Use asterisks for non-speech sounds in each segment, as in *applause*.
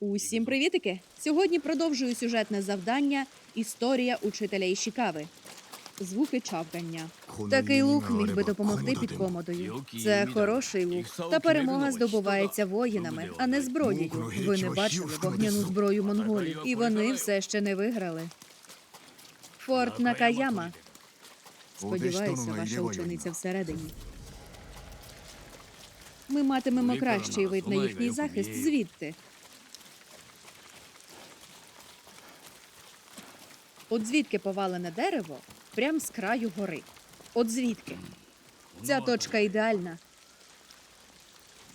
Усім привітики! Сьогодні продовжую сюжетне завдання Історія учителя Ішікави. Звуки чавкання. Такий лук міг би допомогти під комодою. Це хороший лук. Та перемога здобувається воїнами, а не зброєю. Ви не бачили вогняну зброю монголів, і вони все ще не виграли. Форт Накаяма. Сподіваюся, ваша учениця всередині. Ми матимемо кращий вид на їхній захист звідти. От звідки повалене дерево? Прям з краю гори. От звідки? Ця точка ідеальна.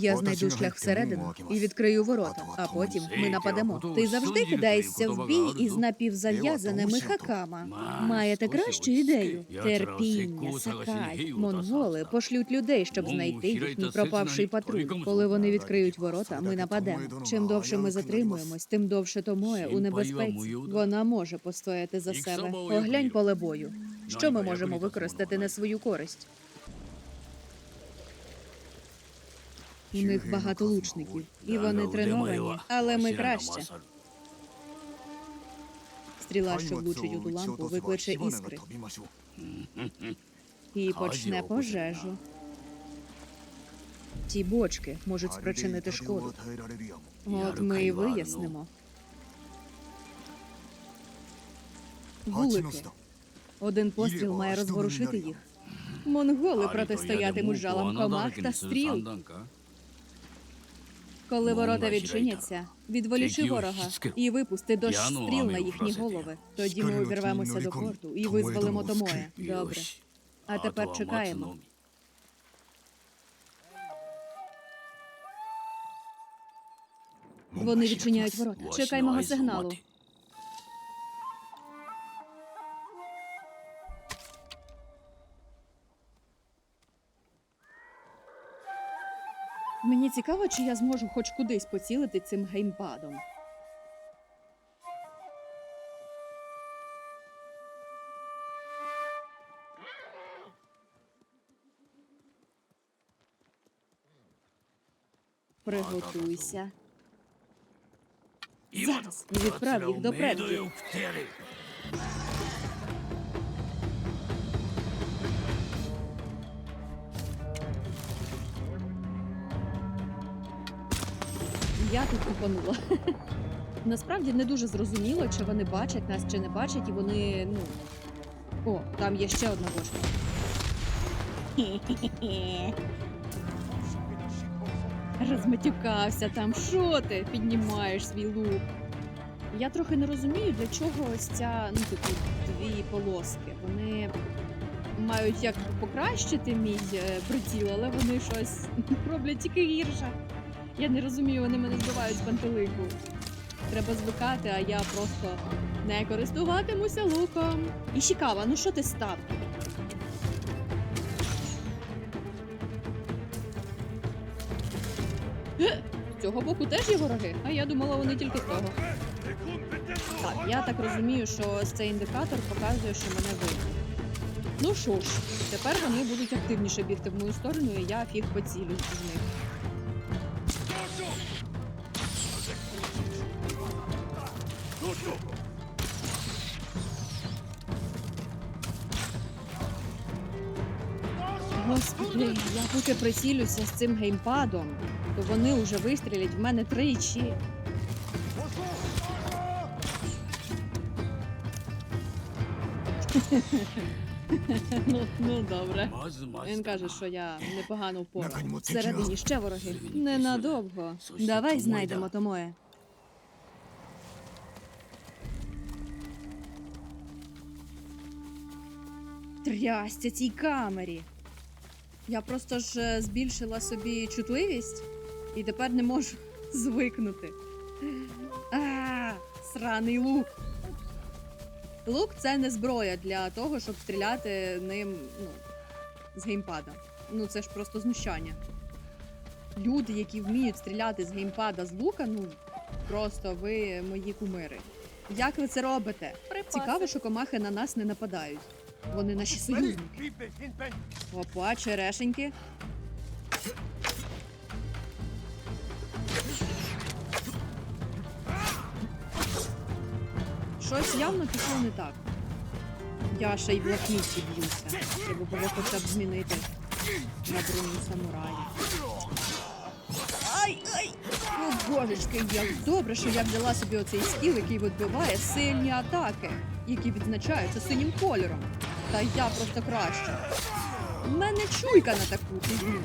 Я знайду шлях всередину і відкрию ворота, а потім ми нападемо. Ти завжди кидаєшся в бій із напівзав'язаними хакама. Маєте кращу ідею? Терпіння, сакай. Монголи пошлють людей, щоб знайти їхній пропавший патруль. Коли вони відкриють ворота, ми нападемо. Чим довше ми затримуємось, тим довше Томоє у небезпеці. Вона може постояти за себе. Поглянь поле бою. Що ми можемо використати на свою користь? У них багато лучників, і вони треновані, але ми краще. Стріла, що влучить у ту лампу, викличе іскри і почне пожежу. Ті бочки можуть спричинити шкоду. От ми і вияснимо. Вулики. Один постріл має розворушити їх. Монголи протистоятимуть жалам комах та стріл. Коли ворота відчиняться, відволічи ворога і випусти дощ стріл на їхні голови. Тоді ми увірвемося до порту і визволимо Томоя. Добре. А тепер чекаємо. Вони відчиняють ворота. Чекай мого сигналу. Мені цікаво, чи я зможу хоч кудись поцілити цим геймпадом. Приготуйся. Зараз відправ їх до предків. Тут упанула. Насправді не дуже зрозуміло, чи вони бачать нас, чи не бачать, і вони, ну. О, там є ще одна бочка. Розматюкався там. Що ти піднімаєш свій лук? Я трохи не розумію, для чого ось ця, ну, типу, дві полоски. Вони мають як покращити мій е, приціл, але вони щось *laughs* роблять тільки гірше. Я не розумію, вони мене збивають з пантелику. Треба звикати, а я просто не користуватимуся луком. І цікаво, ну що ти став? Е, З цього боку теж є вороги, а я думала, вони тільки з того. Так, я так розумію, що цей індикатор показує, що мене видно. Ну що ж, тепер вони будуть активніше бігти в мою сторону, і я фіг поцілюсь з них. Я поки прицілюся з цим геймпадом, то вони вже вистрілять в мене тричі. ну, ну добре. Він каже, що я непогано впорав. Всередині ще вороги. Ненадовго. Давай знайдемо Томоє. Трясся цій камері. Я просто ж е, збільшила собі чутливість і тепер не можу *laughs* звикнути. А, сраний лук. Лук це не зброя для того, щоб стріляти ним ну, з геймпада. Ну це ж просто знущання. Люди, які вміють стріляти з геймпада з лука, ну просто ви мої кумири. Як ви це робите? Цікаво, що комахи на нас не нападають. Вони наші союзники. Опа, черешеньки. щось явно пішло не так. Я ще й в лакмітті б'юся. Треба було хоча б змінити на броню самурая. Ай, ай! О, божечки, як добре, що я взяла собі оцей скіл, який відбиває сильні атаки, які відзначаються синім кольором. Та я просто краща. У мене чуйка на таку фігню.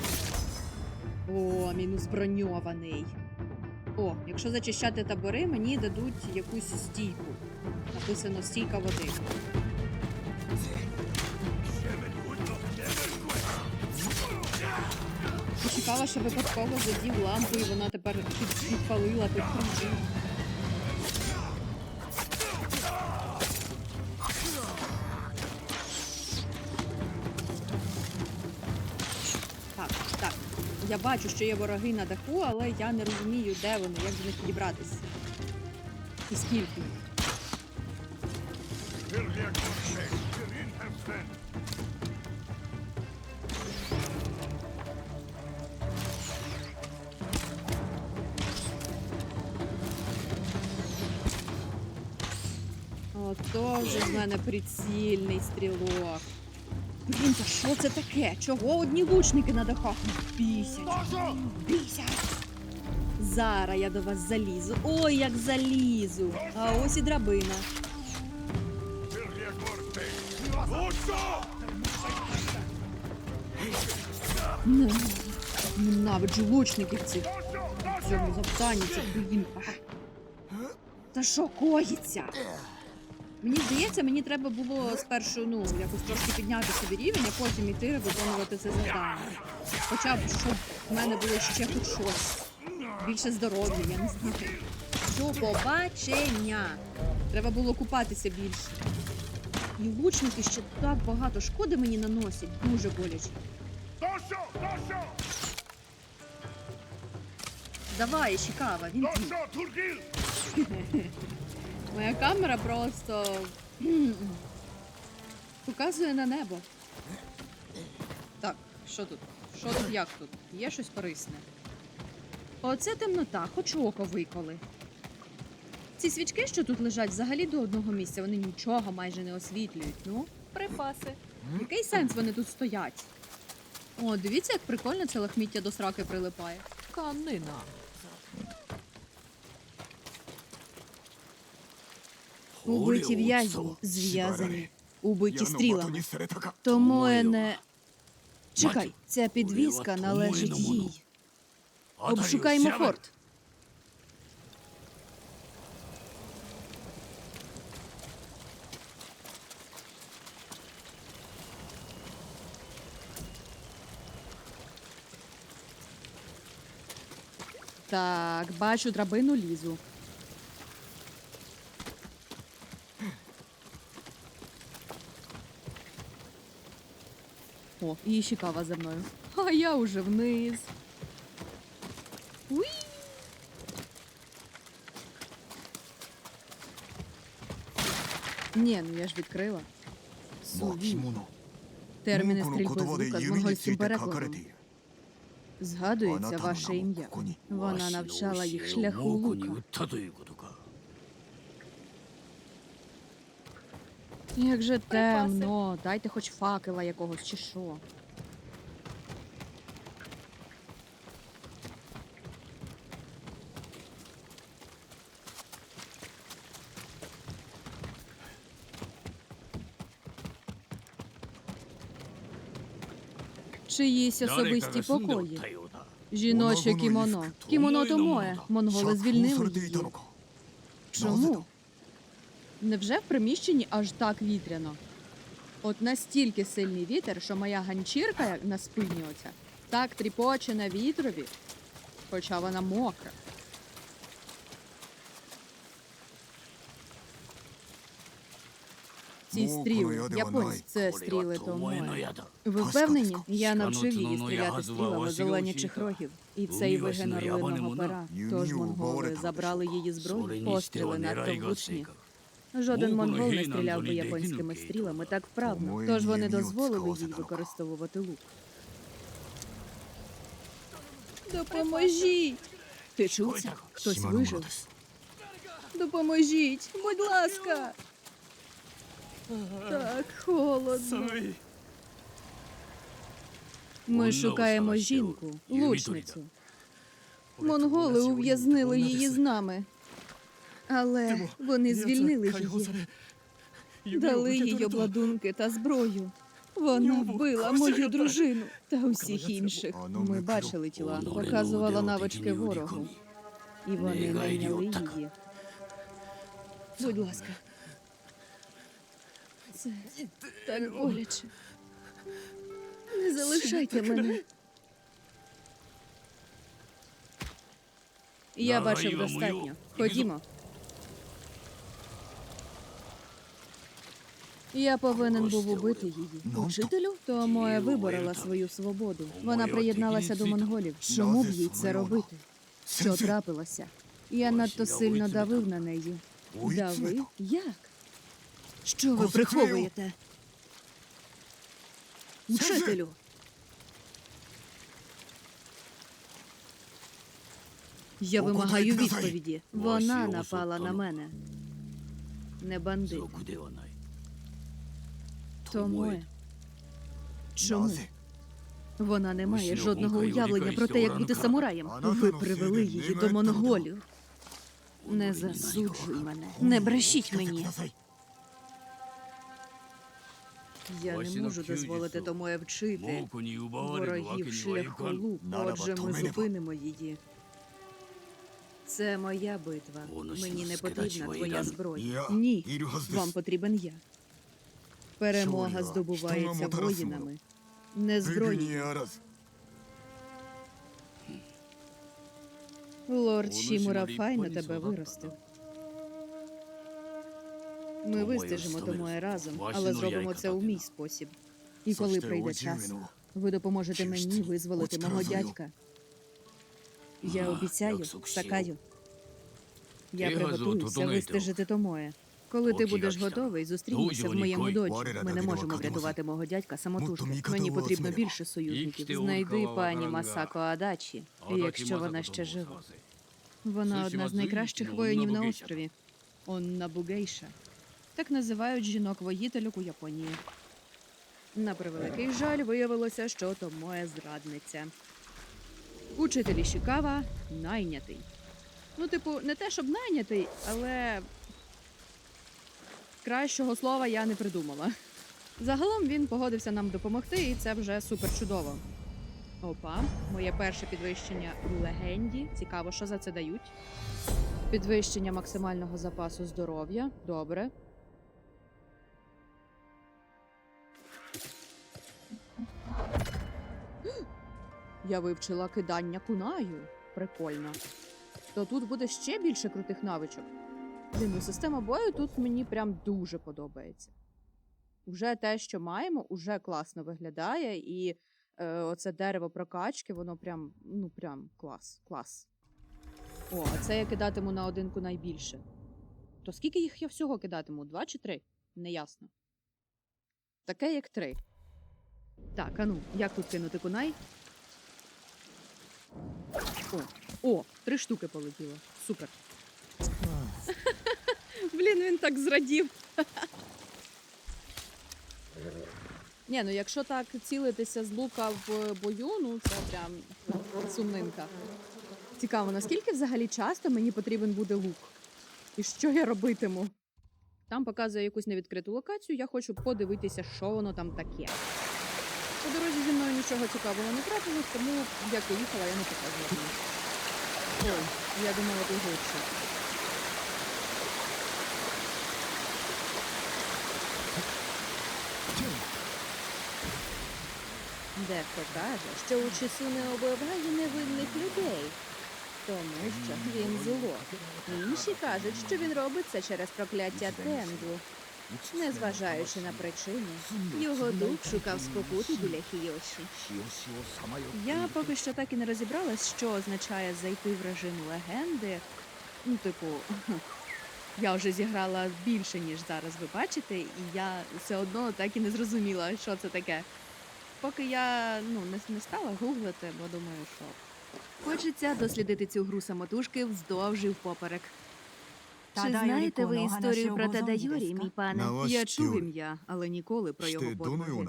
О, мінус броньований. О, якщо зачищати табори, мені дадуть якусь стійку. Написано стійка води. Цікаво, що випадково задів лампу і вона тепер під- підпалила тут Я бачу, що є вороги на даху, але я не розумію, де вони, як до них підібратися. І скільки. Ото вже з мене прицільний стрілок. Блін, та що це таке? Чого одні лучники на дахах бісять? Бісять! Зараз я до вас залізу. Ой, як залізу! А ось і драбина. Не- Ненавиджу лучників цих цьому завданні, це блін. Та що коїться? Мені здається, мені треба було спершу ну якось трошки підняти собі рівень, а потім іти виконувати це завдання. Хоча б щоб в мене було ще хоч щось. Більше здоров'я, я не знаю. До побачення. Треба було купатися більше. І лучники ще так багато шкоди мені наносять, дуже боляче. Давай, Ішікава, він. *laughs* Моя камера просто показує на небо. Так, що тут? Що тут, як тут? Є щось корисне? Оце темнота, хоч око виколи. Ці свічки, що тут лежать, взагалі до одного місця, вони нічого майже не освітлюють. Ну, припаси. Який сенс вони тут стоять? О, дивіться, як прикольно це лахміття до сраки прилипає. Канина. Убиті в'язні, зв'язані, убиті стрілами. Тому я не. Чекай, ця підвіска належить їй. Обшукаймо форт. Так, бачу драбину лізу. О, і ще кава за мною. А я уже вниз. Уї! Ні, ну я ж відкрила. Суві. Терміни стрільби з лука з монгольським перекладом. Згадується ваше ім'я. Вона навчала їх шляху лука. Як же темно, дайте хоч факела якогось чи що. Чиїсь особисті покої. Жіноче кімоно. Кімоно то моє. Монголи звільнили. Чому? Невже в приміщенні аж так вітряно? От настільки сильний вітер, що моя ганчірка на спині оця так тріпоче на вітрові, хоча вона мокра. Ці стріли, Я японці це стріли тому. Ви впевнені? Я навчив її стріляти стрілами зеленячих рогів. І цей вигин пера. Тож монголи забрали її зброю, постріли надто влучні. Жоден монгол не стріляв би японськими стрілами так вправно, тож вони дозволили їй використовувати лук. Допоможіть! Ти чув це? Хтось вижив. Допоможіть, будь ласка. Так, холодно. Ми шукаємо жінку, лучницю. Монголи ув'язнили її з нами. Але вони звільнили її, дали їй обладунки та зброю. Вона вбила мою дружину та усіх інших. Ми бачили тіла, показувала навички ворогу, і вони найняли її. Будь ласка. Це так боляче. Не залишайте мене. Я бачив достатньо. Ходімо. Я повинен був убити її. Учителю? То моя виборола свою свободу. Вона приєдналася до монголів. Чому б їй це робити? Що трапилося? Я надто сильно давив на неї. Давив? Як? Що ви приховуєте? Учителю. Я вимагаю відповіді. Вона напала на мене. Не бандит. То моє. Чому? Вона не має жодного уявлення про те, як бути самураєм. Ви привели її до монголів. Не засуджуй мене. Не брешіть мені. Я не можу дозволити Томоє вчити ворогів шляху лук. Отже, ми зупинимо її. Це моя битва. Мені не потрібна твоя зброя. Ні, вам потрібен я. Перемога здобувається воїнами, не зброєю. Лорд Шімура файно тебе виростив. Ми вистежимо Томоє разом, але зробимо це у мій спосіб. І коли прийде час, ви допоможете мені визволити мого дядька. Я обіцяю, Сакаю. Я приготуюся вистежити Томоє. Коли ти будеш готовий, зустрінемося в моєму доджі. Ми не можемо врятувати мого дядька самотужки. Мені потрібно більше союзників. Знайди пані Масако Адачі, якщо вона ще жива. Вона одна з найкращих воїнів на острові. Онна Бугейша. Так називають жінок-воїтелюк у Японії. На превеликий жаль, виявилося, що то моя зрадниця. Учитель Ішікава найнятий. Ну, типу, не те, щоб найнятий, але кращого слова я не придумала. Загалом він погодився нам допомогти, і це вже супер чудово. Опа, моє перше підвищення у легенді. Цікаво, що за це дають. Підвищення максимального запасу здоров'я. Добре. *gasps* Я вивчила кидання кунаю. Прикольно. То тут буде ще більше крутих навичок. Блін, ну система бою тут мені прям дуже подобається. Уже те, що маємо, уже класно виглядає, і е, оце дерево прокачки, воно прям, ну прям клас, клас. О, а це я кидатиму на одинку найбільше. То скільки їх я всього кидатиму? Два чи три? Неясно. Таке, як три. Так, а ну, як тут кинути кунай? О, о, три штуки полетіло. Супер. *laughs* Блін, він так зрадів. *laughs* Ні, ну якщо так цілитися з лука в бою, ну це прям сумнинка. Цікаво, наскільки взагалі часто мені потрібен буде лук? І що я робитиму? Там показує якусь невідкриту локацію, я хочу подивитися, що воно там таке. По дорозі зі мною нічого цікавого не трапилось, тому як я їхала, я не показувала. Ой, я думала, ти глибше. Дехто каже, що у часу не обливає невинних людей, тому що він зло. Інші кажуть, що він робить це через прокляття Тенду. Незважаючи на причину, його дух шукав спокути біля Хіоші. Я поки що так і не розібралась, що означає зайти в режим легенди. Ну, типу, *laughs* я вже зіграла більше, ніж зараз ви бачите, і я все одно так і не зрозуміла, що це таке. Поки я ну, не, не стала гуглити, бо думаю, що хочеться дослідити цю гру самотужки вздовж і впоперек. Чи знаєте ви історію про Тадайорі, мій пане? Я чув ім'я, але ніколи про його подвиги.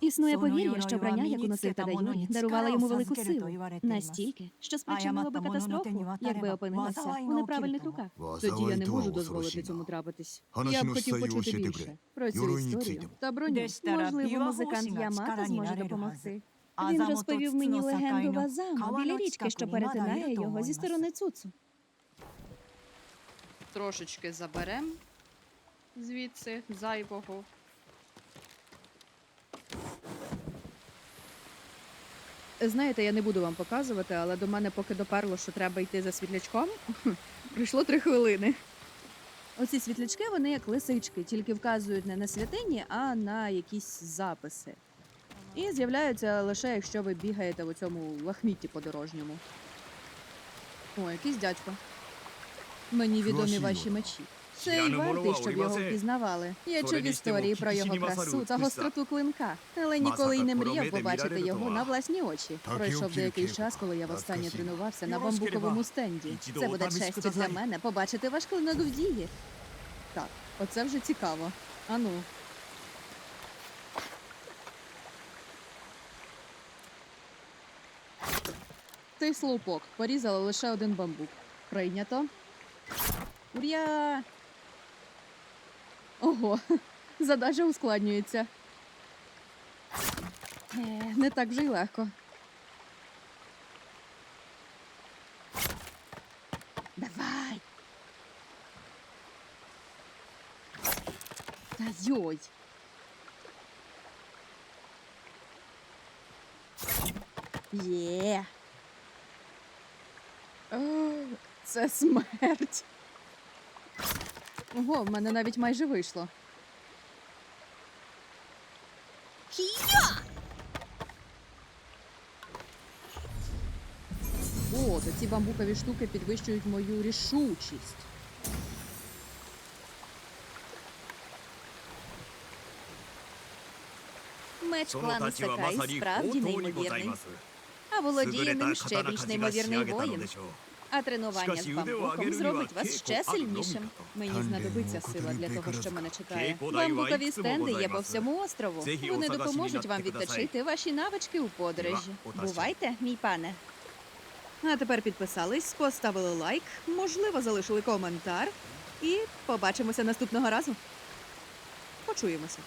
Існує повір'я, що броня, яку носив Тадайорі, дарувала йому велику силу настільки, що спричинила би катастрофу, якби опинилася у неправильних руках. Тоді я не можу дозволити цьому трапитись. Я б хотів почути більше про цю історію та броню. Можливо, музикант Ямато зможе допомогти. Він розповів мені легенду Вазаму біля річки, що перетинає його зі сторони цуцу. Трошечки заберем звідси зайвого. Знаєте, я не буду вам показувати, але до мене поки доперло, що треба йти за світлячком. *laughs* Пройшло три хвилини. Оці світлячки, вони як лисички, тільки вказують не на святині, а на якісь записи. І з'являються лише, якщо ви бігаєте в цьому лахмітті подорожньому. О, якийсь дядько. Мені відомі ваші мечі. Це й вартий, щоб його впізнавали. Я чув історії про його красу та гостроту клинка, але ніколи й не мріяв побачити його на власні очі. Пройшов деякий час, коли я востаннє тренувався на бамбуковому стенді. Це буде честю для мене побачити ваш клинок в дії. Так, оце вже цікаво. Ану. Ти слупок порізала лише один бамбук. Прийнято. Ур'я! Ого, *laughs* задача ускладнюється. Е, не так вже й легко. Давай. Та йой. Є. О, Це смерть. Ого, в мене навіть майже вийшло. Йо! О, то ці бамбукові штуки підвищують мою рішучість. Меч клану Сакай справді неймовірний. А володіє ним ще більш неймовірний воїн. А тренування з бамбуком зробить вас ще сильнішим. Мені знадобиться сила для того, що мене чекає. Бамбукові стенди є по всьому острову. Вони допоможуть вам відточити ваші навички у подорожі. Бувайте, мій пане. А тепер підписались, поставили лайк, можливо, залишили коментар. І побачимося наступного разу. Почуємося.